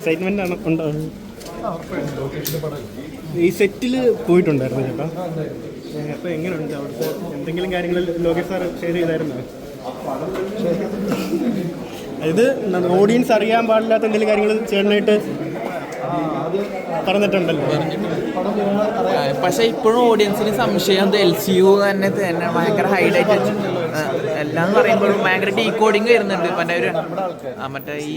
Excitement ആണ് ഉണ്ടാവുന്നത്. ഈ സെറ്റിൽ പോയിട്ടുണ്ടായിരുന്നു ചേട്ടാ. അപ്പൊ എങ്ങനെയുണ്ട് അവിടുത്തെ എന്തെങ്കിലും കാര്യങ്ങൾ ലോകേഷ് സാർ ഷെയർ ചെയ്തായിരുന്നോ? ഇത് ഓഡിയൻസ് അറിയാൻ പാടില്ലാത്ത എന്തെങ്കിലും കാര്യങ്ങൾ ചേട്ടനായിട്ട് പറഞ്ഞിട്ടുണ്ടല്ലോ. പക്ഷെ ഇപ്പോഴും ഓഡിയൻസിന് സംശയം എൽ സി യു തന്നെ തന്നെ ഭയങ്കര ഹൈലൈറ്റ് എല്ലാം പറയുമ്പോഴും ഭയങ്കര ഡീകോഡിങ് വരുന്നുണ്ട്. മറ്റേ ഒരു മറ്റേ ഈ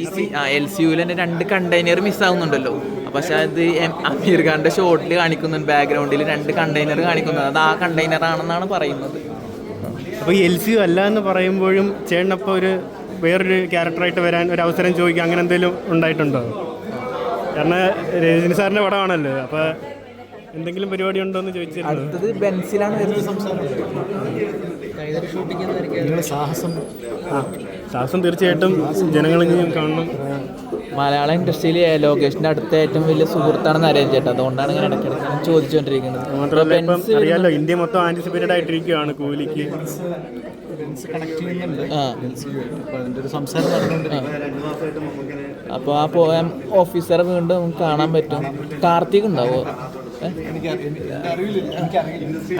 എൽ സി യുവിൽ തന്നെ രണ്ട് കണ്ടെയ്നർ മിസ്സാവുന്നുണ്ടല്ലോ പക്ഷെ അത് അമീർ ഖാന്റെ ഷോട്ടിൽ കാണിക്കുന്നുണ്ട്. ബാക്ക്ഗ്രൗണ്ടിൽ രണ്ട് കണ്ടെയ്നർ കാണിക്കുന്നത് അത് ആ കണ്ടെയ്നർ ആണെന്നാണ് പറയുന്നത്. അപ്പോൾ എൽ സി യു അല്ല എന്ന് പറയുമ്പോഴും ചേട്ടനപ്പോൾ ഒരു വേറൊരു ക്യാരക്ടറായിട്ട് വരാൻ ഒരു അവസരം ചോദിക്കുക അങ്ങനെ എന്തെങ്കിലും ഉണ്ടായിട്ടുണ്ടോ? കാരണം രജനി സാറിന്റെ പടമാണല്ലോ. അപ്പോൾ എന്തെങ്കിലും പരിപാടി ഉണ്ടോ എന്ന് ചോദിച്ചിരുന്നു. അടുത്തത് ബെൻസിലാണ് വരുന്നത്. സംസാരം ആ സാഹസം തീർച്ചയായിട്ടും ജനങ്ങളിങ്ങനെ കാണണം. മലയാള ഇൻഡസ്ട്രിയിൽ ലോകേഷിന്റെ അടുത്ത ഏറ്റവും വലിയ സുഹൃത്താണ് നരേൻ ചേട്ടൻ അതുകൊണ്ടാണ് ഇങ്ങനെ ഇടയ്ക്കിടയ്ക്ക് ചോദിച്ചുകൊണ്ടിരിക്കുന്നത്. മാത്രമല്ല ഇപ്പം അറിയാലോ ഇന്ത്യ മൊത്തം ആന്റിസിപ്പേറ്റഡ് ആയിട്ടിരിക്കുകയാണ് കൂലിക്ക്. ആ. അപ്പോൾ ആ. പോയാൽ ഓഫീസറെ വീണ്ടും കാണാൻ പറ്റും. കാർത്തിക് ഉണ്ടാവോ? ഏ?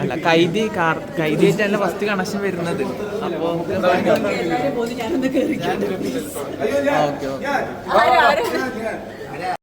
അല്ല കൈതി കൈതിയായിട്ടല്ല കൈതി ഫസ്റ്റ് കണക്ഷൻ വരുന്നത്. അപ്പോൾ ഓക്കെ ഓക്കെ.